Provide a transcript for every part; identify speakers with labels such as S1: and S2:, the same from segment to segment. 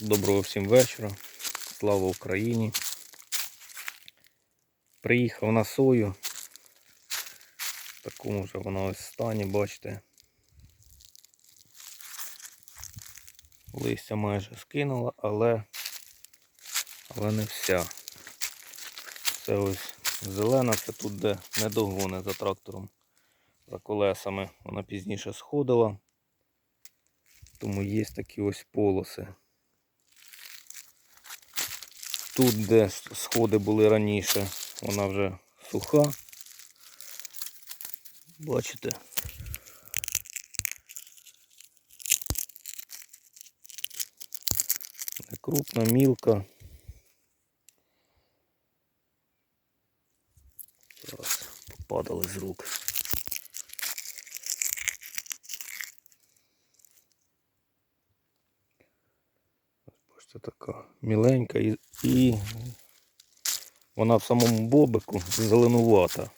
S1: Доброго всім вечора. Слава Україні. Приїхав на сою. В такому вже вона ось стані, бачите. Листя майже скинула, але, але не вся. Це ось зелена, це тут де не догони за трактором, за колесами. Вона пізніше сходила. Тому є такі ось полоси. Тут, де сходи були раніше, вона вже суха. Бачите? Не крупна, мілка. Зараз попадали з рук. Бачите, така міленька і, і вона в самому бобику зеленувата.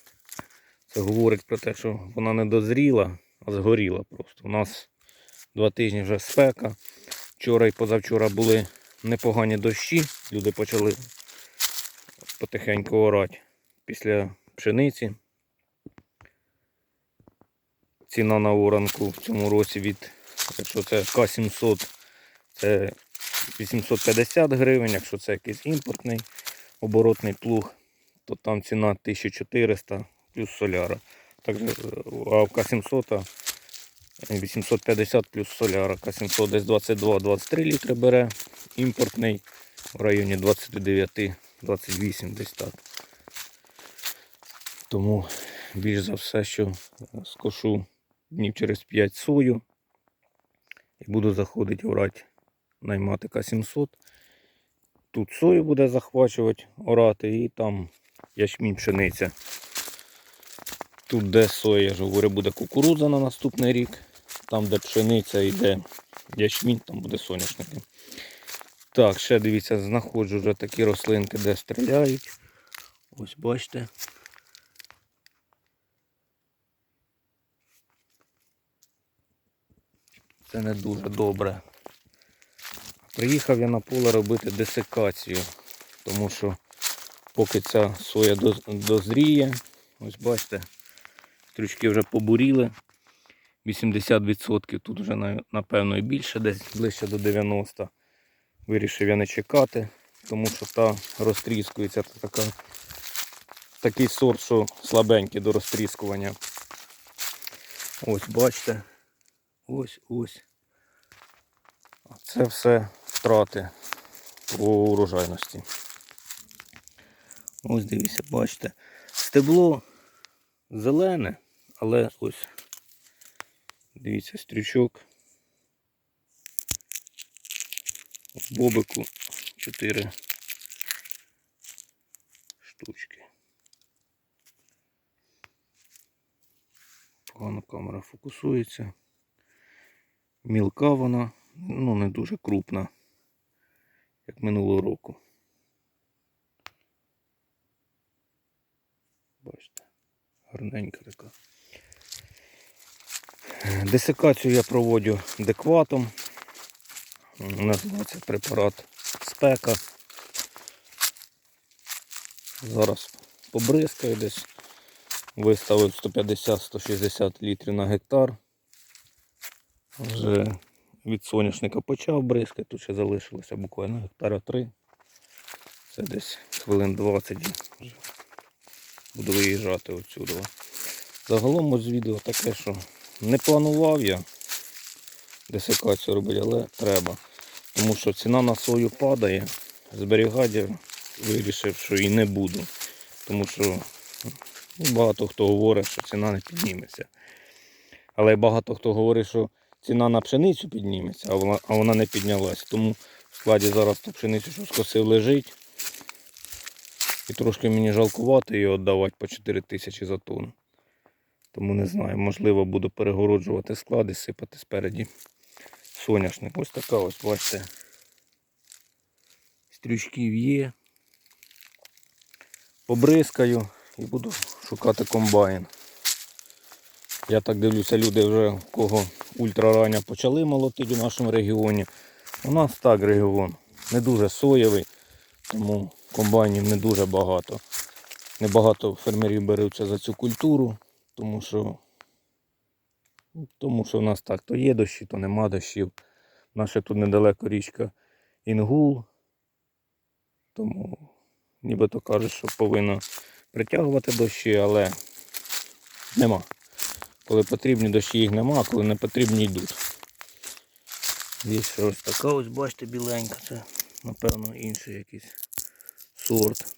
S1: Це говорить про те, що вона не дозріла, а згоріла просто. У нас два тижні вже спека. Вчора і позавчора були непогані дощі. Люди почали потихеньку орати після пшениці. Ціна на оранку в цьому році від, якщо це К700, це 850 гривень, якщо це якийсь імпортний оборотний плуг, то там ціна 1400 плюс соляра. Також е, а в К700 850 плюс соляра. К700 десь 22-23 літри бере, імпортний в районі 29-28 десь так. Тому більш за все, що скошу днів через 5 сою і буду заходити орати наймати К700. Тут сою буде захвачувати, орати і там ячмінь пшениця. Тут де соя, я ж говорю, буде кукурудза на наступний рік. Там, де пшениця йде ячмінь, там буде соняшники. Так, ще дивіться, знаходжу вже такі рослинки, де стріляють. Ось бачите. Це не дуже добре. Приїхав я на поле робити десикацію, тому що поки ця соя дозріє, ось бачите, стрючки вже побуріли. 80% тут вже напевно і більше, десь ближче до 90%. Вирішив я не чекати, тому що та розтріскується та така, такий сорт, що слабенький до розтріскування. Ось бачите. Ось ось. Це все втрати по урожайності. Ось дивіться, бачите. Стебло зелене, але ось дивіться, стрючок. В бобику 4 штучки. Погано камера фокусується. Мілка вона, ну не дуже крупна, як минулого року. Бачите, гарненька така. Десикацію я проводжу декватом. Називається препарат спека. Зараз побризкаю десь. Виставив 150-160 літрів на гектар. Вже від соняшника почав бризкати, тут ще залишилося буквально гектара 3. Це десь хвилин 20 вже буду виїжджати отсюди. Загалом ось відео таке, що не планував я десикацію робити, але треба. Тому що ціна на сою падає, зберігати я вирішив, що і не буду. Тому що ну, багато хто говорить, що ціна не підніметься. Але багато хто говорить, що ціна на пшеницю підніметься, а вона, а вона не піднялась. Тому в складі зараз ту пшеницю, що скосив, лежить. І трошки мені жалкувати її віддавати по 4 тисячі за тонну. Тому не знаю, можливо буду перегороджувати склад і сипати спереді соняшник. Ось така ось, бачите. Стрючків є. Побризкаю і буду шукати комбайн. Я так дивлюся, люди вже в кого ультрарання почали молотити в нашому регіоні. У нас так регіон. Не дуже соєвий, тому комбайнів не дуже багато. Небагато фермерів беруться за цю культуру, тому що, ну, тому що в нас так, то є дощі, то нема дощів. Наша тут недалеко річка Інгул. Тому нібито кажуть, що повинна притягувати дощі, але нема. Коли потрібні дощі їх нема, а коли не потрібні йдуть. Є ось така ось, бачите, біленька. Це, напевно, інший якийсь сорт.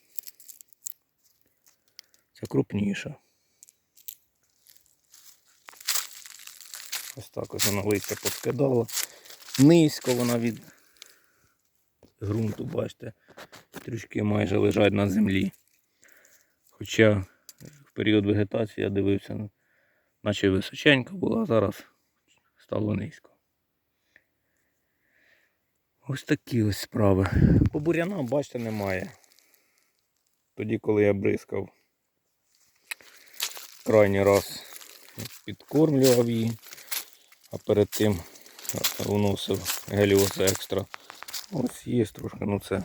S1: Це крупніша. Ось так ось вона листя поскидала. Низько вона від ґрунту, бачите, трішки майже лежать на землі. Хоча в період вегетації я дивився, ну, наче височенька була, а зараз стало низько. Ось такі ось справи. По бурянам, бачите, немає. Тоді, коли я бризкав крайній раз підкормлював її, а перед тим вносив геліос екстра. Ось є трошки, ну це,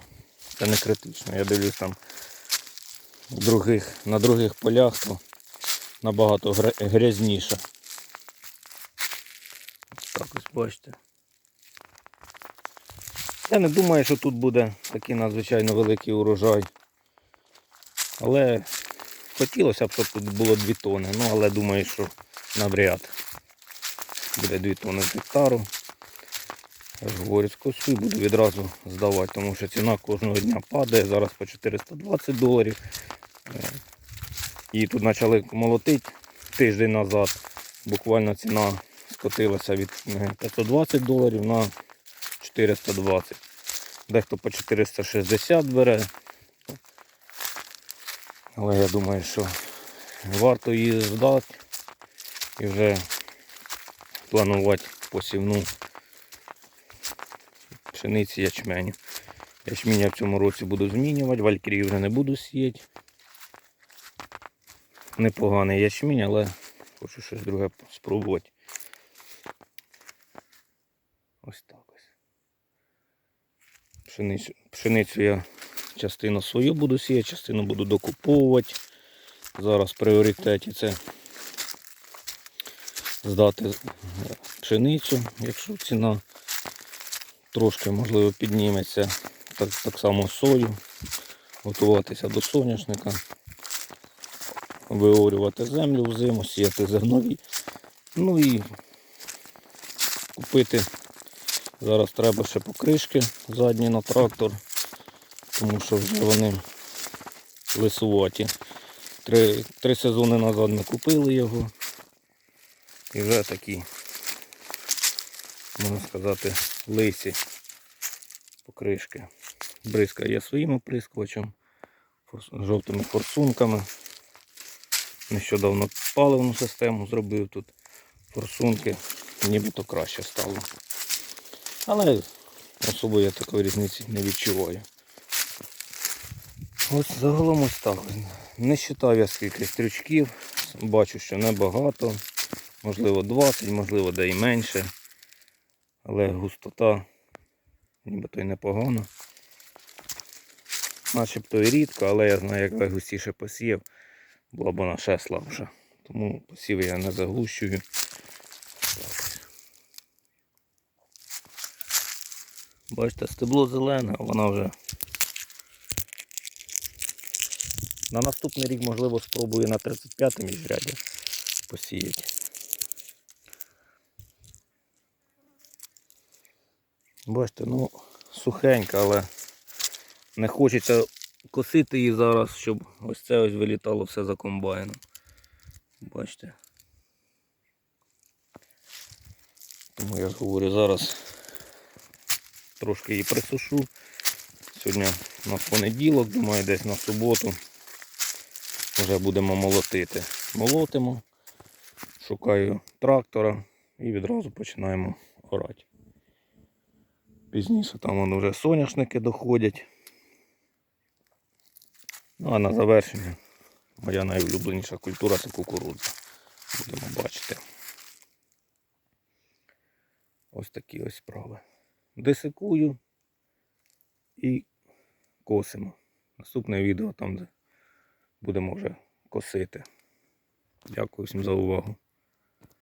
S1: це не критично. Я дивлюсь там других, на других полях то набагато гря- грязніше. Так ось бачите. Я не думаю, що тут буде такий надзвичайно великий урожай. Але хотілося б, щоб тут було 2 тони. Ну, але думаю, що навряд буде 2 тони з гектару. Я ж говорю, скосу буду відразу здавати, тому що ціна кожного дня падає. Зараз по 420 доларів. Е, Її тут почали молотити тиждень назад. Буквально ціна скотилася від е, 520 доларів на 420. Дехто по 460 бере. Але я думаю, що варто її здати і вже планувати посівну пшениці ячменю. Ячмінь я в цьому році буду змінювати, валькірії вже не буду сіяти. Непоганий ячмінь, але хочу щось друге спробувати. Ось так ось. Пшеницю, пшеницю я частину свою буду сіяти, частину буду докуповувати. Зараз в пріоритеті це здати пшеницю, якщо ціна трошки можливо підніметься. Так, так само сою, готуватися до соняшника, виорювати землю взиму, сіяти зернові. Ну і купити. Зараз треба ще покришки задні на трактор, тому що вже вони лисуваті. Три, три сезони назад ми купили його. І вже такі, можна сказати, лисі покришки. Бризка є своїм оприскувачем, жовтими форсунками. Нещодавно паливну систему зробив тут форсунки, нібито краще стало. Але особо я такої різниці не відчуваю. Ось загалом ось так. Не вважав я скільки стрючків. Бачу, що небагато. Можливо 20, можливо де і менше. Але густота нібито й непогана. Начебто і рідко, але я знаю, як густіше посіяв, була б вона ще слабша. Тому посів я не заглущую. Бачите, стебло зелене, вона вже на наступний рік, можливо, спробую на 35 міжряді посіяти. Бачите, ну сухенька, але не хочеться косити її зараз, щоб ось це ось вилітало все за комбайном. Бачите. Тому я говорю, зараз трошки її присушу. Сьогодні у нас понеділок, думаю, десь на суботу вже будемо молотити. Молотимо, шукаю трактора і відразу починаємо орати. Пізніше там воно вже соняшники доходять. Ну а на завершення моя найулюбленіша культура це кукурудза. Будемо бачити. Ось такі ось справи. Десикую і косимо. Наступне відео там, де будемо вже косити. Дякую всім за увагу.